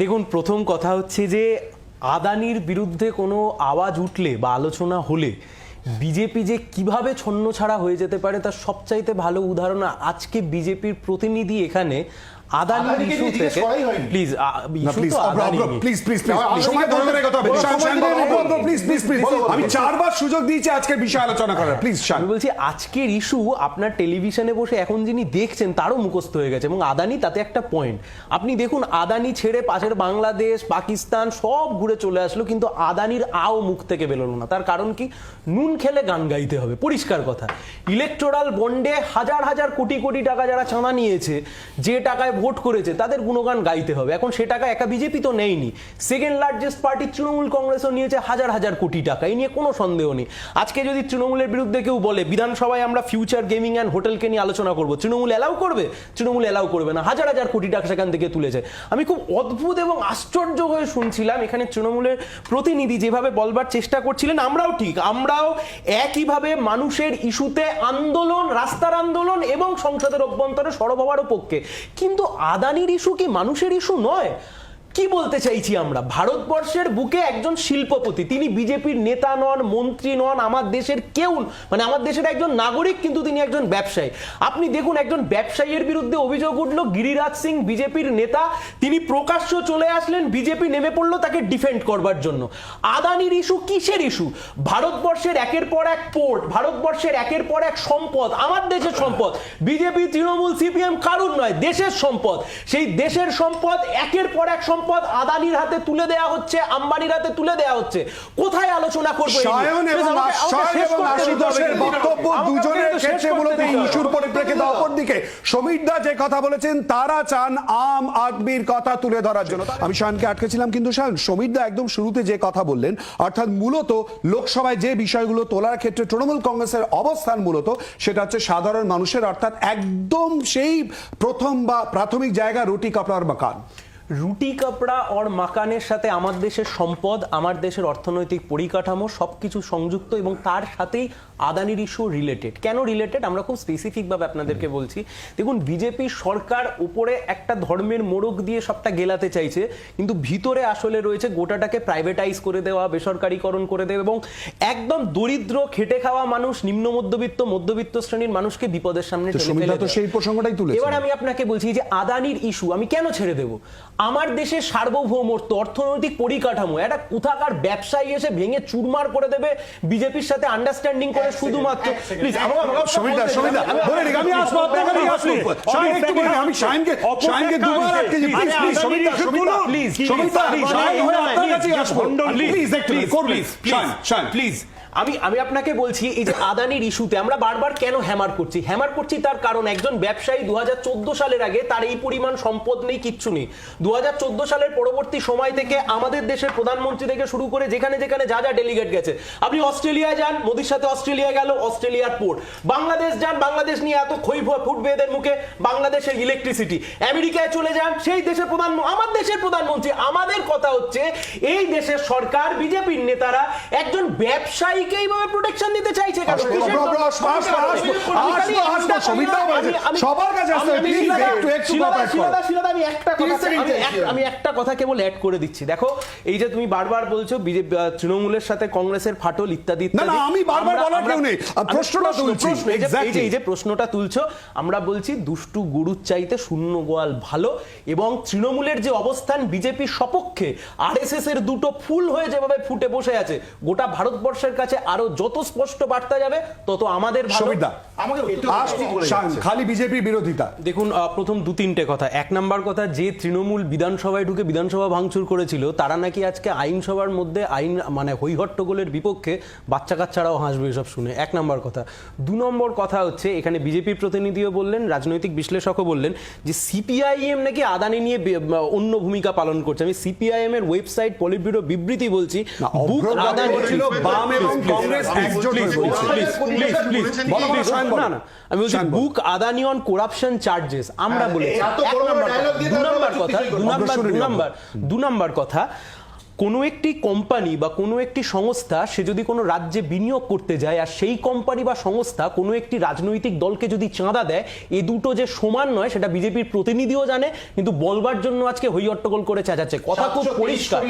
দেখুন প্রথম কথা হচ্ছে যে আদানির বিরুদ্ধে কোনো আওয়াজ উঠলে বা আলোচনা হলে বিজেপি যে কীভাবে ছন্ন ছাড়া হয়ে যেতে পারে তার সবচাইতে ভালো উদাহরণ আজকে বিজেপির প্রতিনিধি এখানে আদানির ইস্যু থেকে করাই please please Adani please please please please please please আমি চারবার সুযোগ দিয়েছি আজকের বিষয় আলোচনা করার। প্লিজ শান। আমি বলছি আজকের ইস্যু আপনার টেলিভিশনে বসে এখন যিনি দেখছেন তারও মুখস্থ হয়ে গেছে। এবং আদানি তাতে একটা পয়েন্ট আপনি দেখুন আদানি ছেড়ে পাশের বাংলাদেশ পাকিস্তান সব ঘুরে চলে আসলো কিন্তু আদানির আও মুখ থেকে বেরোলো না। তার কারণ কি? নুন খেলে গান গাইতে হবে। পরিষ্কার কথা। ইলেকটোরাল বন্ডে হাজার হাজার কোটি কোটি টাকা যারা চাঁদা নিয়েছে যে টাকায় ভোট করেছে তাদের গুণগান গাইতে হবে। এখন সে টাকা একা বিজেপি তো নেয়নি। সেকেন্ড লার্জেস্ট পার্টি তৃণমূল কংগ্রেসও নিয়েছে হাজার হাজার কোটি টাকা এই নিয়ে কোনো সন্দেহ নেই। আজকে যদি তৃণমূলের বিরুদ্ধে কেউ বলে, বিধানসভায় আমরা ফিউচার গেমিং অ্যান্ড হোটেলকে নিয়ে আলোচনা করব, তৃণমূল এলাও করবে? তৃণমূল এলাও করবে না। হাজার হাজার কোটি টাকা সেখান থেকে তুলেছে। আমি খুব অদ্ভুত এবং আশ্চর্য হয়ে শুনছিলাম, এখানে তৃণমূলের প্রতিনিধি যেভাবে বলবার চেষ্টা করছিলেন, আমরাও ঠিক। আমরাও একইভাবে মানুষের ইস্যুতে আন্দোলন, রাস্তার আন্দোলন এবং সংসদের অভ্যন্তরে সরব হওয়ারও পক্ষে। কিন্তু আদানির ইস্যু কি মানুষের ইস্যু নয়? কি বলতে চাইছি আমরা? ভারতবর্ষের বুকে একজন শিল্পপতি, তিনি বিজেপির নেতা নন, মন্ত্রী নন, আমার দেশের কেউ মানে আমার দেশের একজন নাগরিক, কিন্তু তিনি একজন ব্যবসায়ী। আপনি দেখুন, একজন ব্যবসায়ীর বিরুদ্ধে অভিযোগ উঠল, গিরিরাজ সিং বিজেপির নেতা, তিনি প্রকাশ্য চলে আসলেন, বিজেপি নেমে পড়ল তাকে ডিফেন্ড করবার জন্য। আদানির ইস্যু কিসের ইস্যু ভারতবর্ষের একের পর এক পোর্ট ভারতবর্ষের একের পর এক সম্পদ, আমার দেশের সম্পদ। বিজেপি, তৃণমূল সিপিএম কারুর নয়, দেশের সম্পদ। সেই দেশের সম্পদ একের পর এক সম্পদ আদানির হাতে তুলে দেয়া হচ্ছে আম্বানির হাতে তুলে দেয়া হচ্ছে। কোথায় আলোচনা করব সায়ন এবং আশুতোষের বক্তব্য দুজনের ক্ষেত্রে মূলত ইস্যুর পরিপ্রেক্ষিতে অপরদিকে। সমীর দা যে কথা বলেছেন তারা চান আম আদমির কথা তুলে ধরার জন্য। আমি শানকে আটকেছিলাম কিন্তু শান সমীর দা একদম শুরুতে যে কথা বললেন অর্থাৎ মূলত লোকসভায় যে বিষয়গুলো তোলার ক্ষেত্রে তৃণমূল কংগ্রেসের অবস্থান মূলত সেটা হচ্ছে সাধারণ মানুষের অর্থাৎ একদম সেই প্রথম বা প্রাথমিক জায়গা রুটি কাপড়ার মাকান। রুটি কাপড়া অর মাকানের সাথে আমার দেশের সম্পদ আমার দেশের অর্থনৈতিক পরিকাঠামো সবকিছু সংযুক্ত এবং তার সাথেই আদানির ইস্যু রিলেটেড কেন রিলেটেড আমরা খুব স্পেসিফিকভাবে আপনাদেরকে বলছি। দেখুন বিজেপি সরকার উপরে একটা ধর্মের মোড়ক দিয়ে সবটা গেলাতে চাইছে কিন্তু ভিতরে আসলে রয়েছে গোটাটাকে প্রাইভেটাইজ করে দেওয়া বেসরকারীকরণ করে দেওয়া এবং একদম দরিদ্র খেটে খাওয়া মানুষ নিম্ন মধ্যবিত্ত মধ্যবিত্ত শ্রেণির মানুষকে বিপদের সামনে। সেই প্রসঙ্গটাই তুলেছেন এবার আমি আপনাকে বলছি যে আদানির ইস্যু আমি কেন ছেড়ে দেব? আমার দেশের সার্বভৌমত্ব অর্থনৈতিক পরিকাঠামো একটা কোথাকার ব্যবসায়ী এসে ভেঙে চুরমার করে দেবে বিজেপির সাথে আন্ডারস্ট্যান্ডিং করে শুধুমাত্র? প্লিজ সমীর দা সমীর দা বলে দিক আমি আসব আপনার কাছে আসব। একটু বলে আমি শাহিনকে শাহিনকে দুবার আটকেছি please please Samir da please Samir da Shahin আপনার কাছেই আসব। প্লিজ একটু করবেন শাহিন শাহিন। প্লিজ আমি আমি আপনাকে বলছি এই যে আদানির ইস্যুতে আমরা বারবার কেন হ্যামার করছি? হ্যামার করছি তার কারণ একজন ব্যবসায়ী দু হাজার চোদ্দ সালের আগে তার এই পরিমাণ সম্পদ নেই কিচ্ছু নেই। দু হাজার চোদ্দ সালের পরবর্তী সময় থেকে আমাদের দেশের প্রধানমন্ত্রী থেকে শুরু করে যেখানে যেখানে যা যা ডেলিগেট গেছে। আপনি অস্ট্রেলিয়ায় যান মোদির সাথে অস্ট্রেলিয়া গেল অস্ট্রেলিয়ার পোর্ট বাংলাদেশ যান বাংলাদেশ নিয়ে এত ফুয়া ফুটবে এদের মুখে বাংলাদেশের ইলেকট্রিসিটি আমেরিকায় চলে যান সেই দেশের প্রধান আমার দেশের প্রধানমন্ত্রী। আমাদের কথা হচ্ছে এই দেশের সরকার বিজেপির নেতারা একজন ব্যবসায়ীকে এইভাবে প্রোটেকশন দিতে চাইছে সবার কাছে একটু- কথা 30 second আমি একটা কথা কেবল অ্যাড করে দিচ্ছি। দেখো এই যে তুমি বারবার বলছো বিজেপি তৃণমূলের সাথে কংগ্রেসের ফাটল ইত্যাদি না, আমি বারবার বলার কেউ নেই। প্রশ্নটা প্রশ্ন- তুলছি, এই যে- এই যে- প্রশ্নটা তুলছো আমরা বলছি দুষ্টু গরুর চাইতে শূন্য গোয়াল ভালো এবং তৃণমূলের যে অবস্থান বিজেপির সপক্ষে আরএসএস এর দুটো ফুল হয়ে যেভাবে ফুটে বসে আছে গোটা ভারতবর্ষের কাছে আরও যত স্পষ্ট বার্তা যাবে তত আমাদের। খালি বিজেপি বিরোধিতা। দেখুন আহ, প্রথম দু তিনটে কথা। এক নাম্বার কথা যে তৃণমূল বিধানসভায় ঢুকে বিধানসভা ভাঙচুর করেছিল তারা নাকি আজকে আইনসভার মধ্যে আইন মানে হৈহট্টগোলের বিপক্ষে বাচ্চা কাচ্চারাও হাসবে এসব শুনে। এক নম্বর কথা। দু নম্বর কথা হচ্ছে এখানে বিজেপির প্রতিনিধিও বললেন রাজনৈতিক বিশ্লেষকও বললেন যে সিপিআইএম নাকি আদানি নিয়ে অন্য ভূমিকা পালন করছে। আমি সিপিআইএম এর ওয়েবসাইট পলিট ব্যুরো বিবৃতি বলছি বুক আদানি বাম এবং কংগ্রেস একজোট। না না আমি বলছি book Adani on corruption charges আমরা হ্যাঁ, বলেছি। এক নাম্বার দু কথা দু নম্বর দু নাম্বার কথা কোনো একটি কোম্পানি বা কোনো একটি সংস্থা সে যদি কোনো রাজ্যে বিনিয়োগ করতে যায় আর সেই কোম্পানি বা সংস্থা কোনো একটি রাজনৈতিক দলকে যদি চাঁদা দেয় এ দুটো যে সমান নয় সেটা বিজেপির প্রতিনিধিও জানে কিন্তু বলবার জন্য আজকে হই হট্টগোল করে চেঁচাচ্ছে কথা খুব পরিষ্কার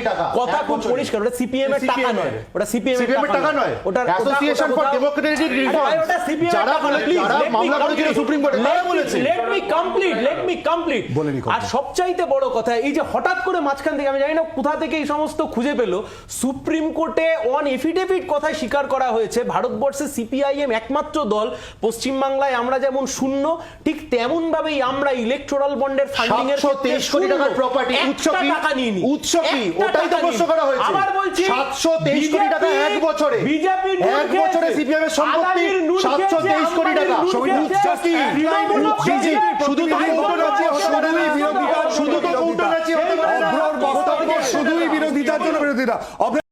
কথা খুব পরিষ্কার ওটা সিপিএম এর টাকা নয় ওটা সিপিএম এর টাকা নয়। ওটা Association for Democratic Reforms। ওটা সিপিএম যারা যারা মামলা করেছিল সুপ্রিম কোর্টে, তারা বলেছে। Let me complete let me complete আর সবচাইতে বড় কথা এই যে হঠাৎ করে মাঝখান থেকে আমি জানি না কোথা থেকে এই সমস্ত খুঁজে পেল সুপ্রিম কোর্টে অন এফিডেভিট কথায় স্বীকার করা হয়েছে ভারতবর্ষে সিপিআইএম একমাত্র দল পশ্চিমবাংলায় আমরা যেমন শূন্য ঠিক তেমন ভাবেই আমরা ইলেকট্রাল বন্ডের ফান্ডিং এর 723 কোটি টাকার উৎস কি? টাকা নিয়ে উৎস কি? ওটাই তো প্রশ্ন করা হয়েছে। আবার বলছি 723 কোটি টাকা এক বছরে। বিজেপি এক বছরে CPM এর সম্পত্তি 723 কোটি শুধু তো শুধুই বিরোধিতার জন্য বিরোধিতা অভ্র-